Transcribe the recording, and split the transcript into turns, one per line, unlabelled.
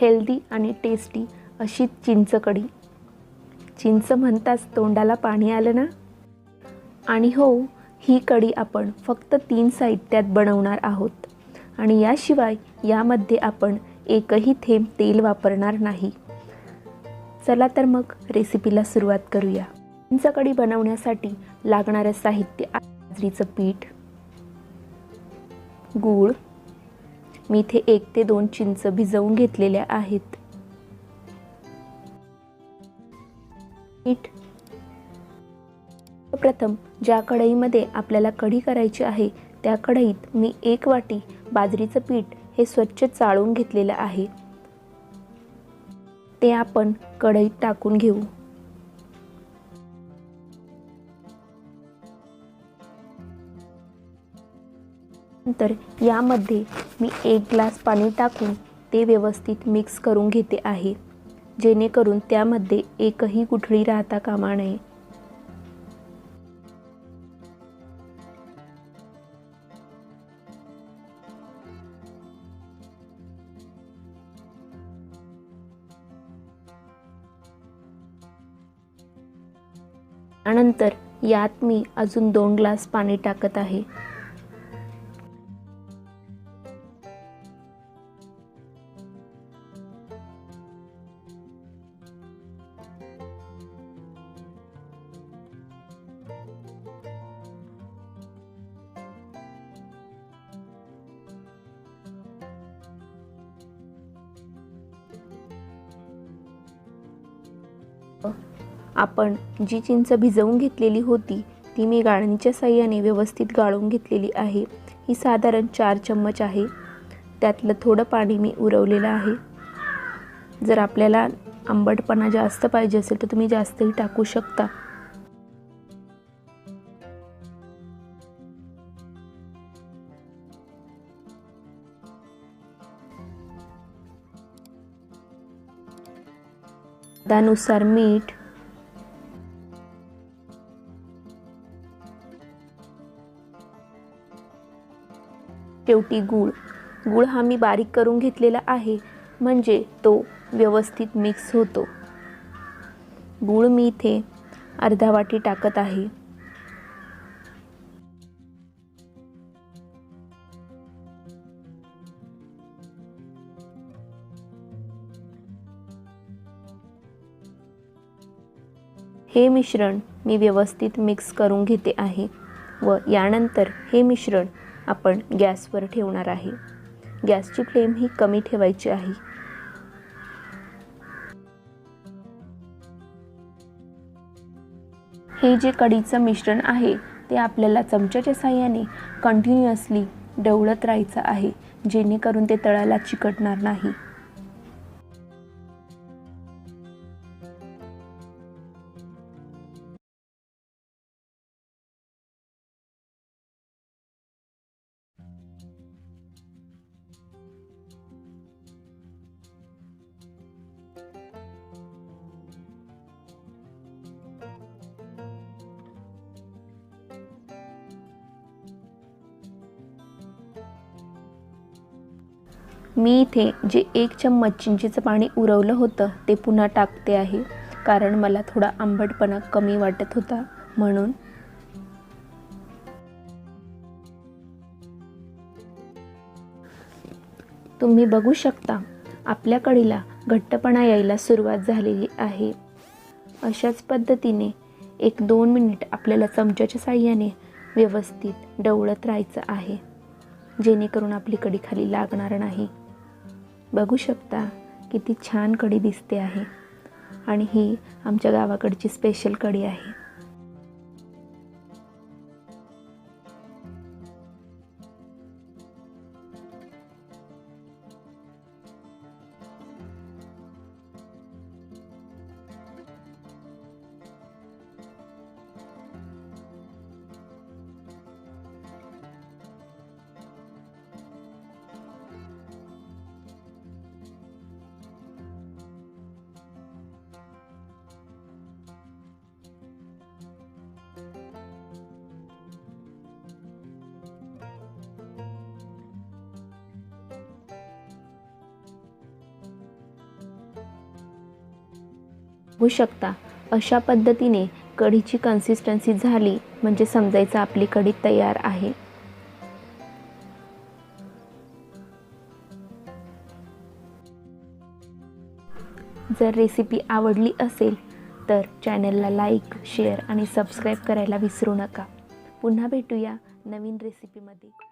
Healthy आणि tasty अशी चिंच कढी. चिंच म्हणताच तोंडाला पाणी आलं ना? आणि हो ही कढी आपण फक्त तीन साहित्यात बनवणार आहोत. आणि याशिवाय यामध्ये आपण एकही थेंब तेल वापरणार नाही. चला तर मग रेसिपीला सुरुवात करूया. चिंच कढी बनवण्यासाठी लागणारं साहित्य बाजरीचं पीठ गूळ मी इथे एक ते दोन चिंच भिजवून घेतलेल्या आहेत. मीठ. प्रथम ज्या कढईमध्ये आपल्याला कढी करायची आहे त्या कढईत मी एक वाटी बाजरीचं पीठ हे स्वच्छ चाळून घेतलेलं आहे. ते आपण कढईत टाकून घेऊ. नंतर यामध्ये मी एक ग्लास पाणी टाकून ते व्यवस्थित मिक्स करून घेते आहे. जेणेकरून त्यामध्ये एकही गुठळी राहता कामा नये. त्यानंतर यात मी अजून दोन ग्लास पाणी टाकत आहे. आपण जी चिंच भिजवून घेतलेली होती ती मी गाळणीच्या साह्याने व्यवस्थित गाळून घेतलेली आहे. ही साधारण चार चम्मच आहे. त्यातलं थोडं पाणी मी उरवलेलं आहे. जर आपल्याला आंबटपणा जास्त पाहिजे असेल तर तुम्ही जास्तही टाकू शकता. त्यानुसार मीठ. शेवटी गूळ. गूळ हा मी बारीक करून घेतलेला आहे म्हणजे तो व्यवस्थित मिक्स होतो. गूळ मी इथे अर्धा वाटी टाकत आहे. हे मिश्रण मी व्यवस्थित मिक्स करून घेते आहे व यानंतर हे मिश्रण आपण गॅसवर ठेवणार आहे. गॅसची फ्लेम ही कमी ठेवायची आहे. हे जे कढीचं मिश्रण आहे ते आपल्याला चमच्याच्या साह्याने कंटिन्युअसली डवळत राहायचं आहे जेणेकरून ते तळाला चिकटणार नाही. मी इथे जे एक चम्मच चिंचेचं पाणी उरवलं होतं ते पुन्हा टाकते आहे कारण मला थोडा आंबटपणा कमी वाटत होता म्हणून. तुम्ही बघू शकता आपल्या कढीला घट्टपणा यायला सुरुवात झालेली आहे. अशाच पद्धतीने एक दोन मिनिट आपल्याला चमच्याच्या साह्याने व्यवस्थित डवळत राहायचं आहे जेणेकरून आपली कडी खाली लागणार नाही. बघू शकता किती छान कढी दिसते आहे. आणि ही आमच्या गावाकडची स्पेशल कढी आहे. होऊ शकता. अशा पद्धतीने कढीची कन्सिस्टन्सी झाली म्हणजे समजायचं आपली कढी तयार आहे. जर रेसिपी आवडली असेल तर चॅनलला लाईक शेअर आणि सबस्क्राईब करायला विसरू नका. पुन्हा भेटूया नवीन रेसिपीमध्ये